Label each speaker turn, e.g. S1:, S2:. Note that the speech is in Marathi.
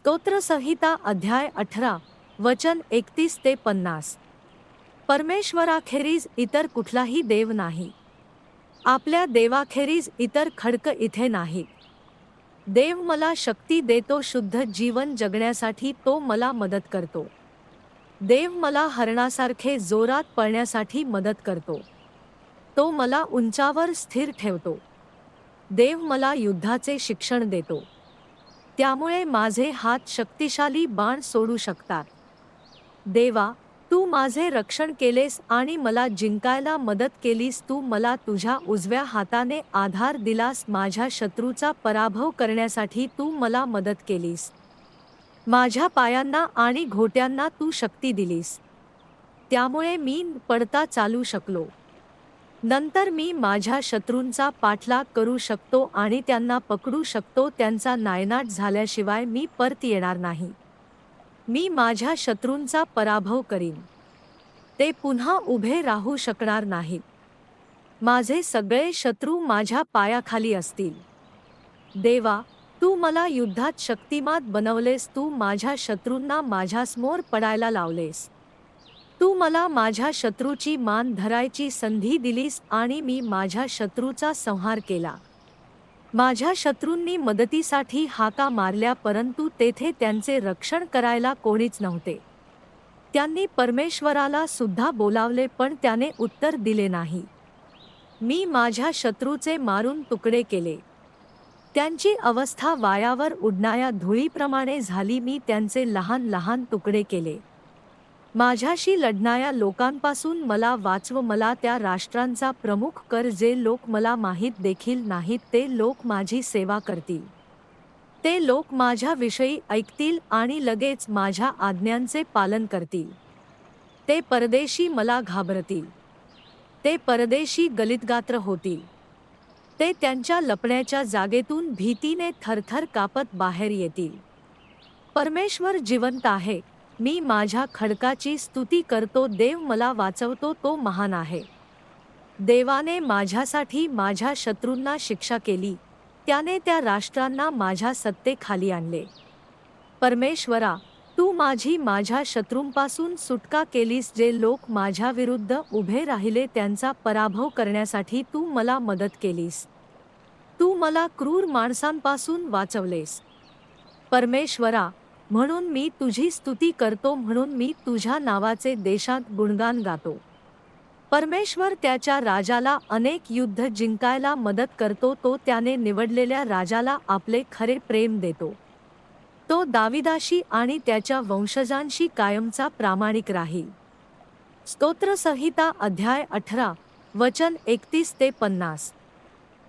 S1: स्तोत्रसंहिता अध्याय अठरा वचन एकतीस ते पन्नास. परमेश्वराखेरीज इतर कुठलाही देव नाही. आपल्या देवाखेरीज इतर खडक इथे नाहीत. देव मला शक्ती देतो शुद्ध जीवन जगण्यासाठी तो मला मदत करतो. देव मला हरणासारखे जोरात पळण्यासाठी मदत करतो. तो मला उंचावर स्थिर ठेवतो. देव मला युद्धाचे शिक्षण देतो. त्यामुळे माझे हात शक्तिशाली बाण सोडू शकतात. देवा तू माझे रक्षण केलेस आणि मला जिंकायला मदत केलीस तू मला तुझ्या उजव्या हाताने आधार दिलास माझ्या शत्रूचा पराभव करण्यासाठी तू मला मदत केलीस. माझ्या पायांना आणि घोट्यांना तू शक्ती दिलीस. त्यामुळे मी पडता चालू शकलो. नंतर मी माझ्या शत्रूंचा पाठलाग करू शकतो आणि त्यांना पकडू शकतो त्यांचा नायनाट झाल्याशिवाय मी परत येणार नाही. मी माझ्या शत्रूंचा पराभव करीन. ते पुन्हा उभे राहू शकणार नाहीत. माझे सगळे शत्रू माझ्या पायाखाली असतील. देवा तू मला युद्धात शक्तिमात बनवलेस तू माझ्या शत्रूंना माझ्यासमोर पडायला लावलेस. तू मला माझ्या शत्रूची मान धरायची संधी दिलीस आणि मी माझ्या शत्रूचा संहार केला. माझ्या शत्रूंनी मदतीसाठी हाका मारल्या परंतु तेथे त्यांचे रक्षण करायला कोणीच नव्हते. त्यांनी परमेश्वराला सुद्धा बोलावले पण त्याने उत्तर दिले नाही. मी माझ्या शत्रूचे मारून तुकडे केले. त्यांची अवस्था वायावर उडणाऱ्या धुळीप्रमाणे झाली मी त्यांचे लहान लहान तुकडे केले. माझ्याशी लढणाऱ्या लोकांपासून मला वाचव मला त्या राष्ट्रांचा प्रमुख कर जे लोक मला माहीत देखील नाहीत ते लोक माझी सेवा करतील. ते लोक माझ्याविषयी ऐकतील आणि लगेच माझ्या आज्ञांचे पालन करतील. ते परदेशी मला घाबरतील. ते परदेशी गलितगात्र होतील. ते त्यांच्या लपण्याच्या जागेतून भीतीने थरथर कापत बाहेर येतील. परमेश्वर जिवंत आहे मी माझ्या खडकाची स्तुती करतो देव मला वाचवतो तो महान आहे. देवाने माझ्यासाठी माझ्या शत्रूंना शिक्षा केली त्याने त्या राष्ट्रांना माझ्या सत्तेखाली आणले. परमेश्वरा तू माझी माझ्या शत्रूंपासून सुटका केलीस जे लोक माझ्याविरुद्ध उभे राहिले त्यांचा पराभव करण्यासाठी तू मला मदत केलीस. तू मला क्रूर माणसांपासून वाचवलेस. परमेश्वरा म्हणून मी तुझी स्तुती करतो म्हणून मी तुझ्या नावाचे देशात गुणगान गातो. परमेश्वर त्याच्या राजाला अनेक युद्ध जिंकायला मदत करतो तो त्याने निवडलेल्या राजाला आपले खरे प्रेम देतो. तो दाविदाशी आणि त्याच्या वंशजांशी कायमचा प्रामाणिक राहील. स्तोत्रसंहिता अध्याय अठरा वचन एकतीस ते पन्नास.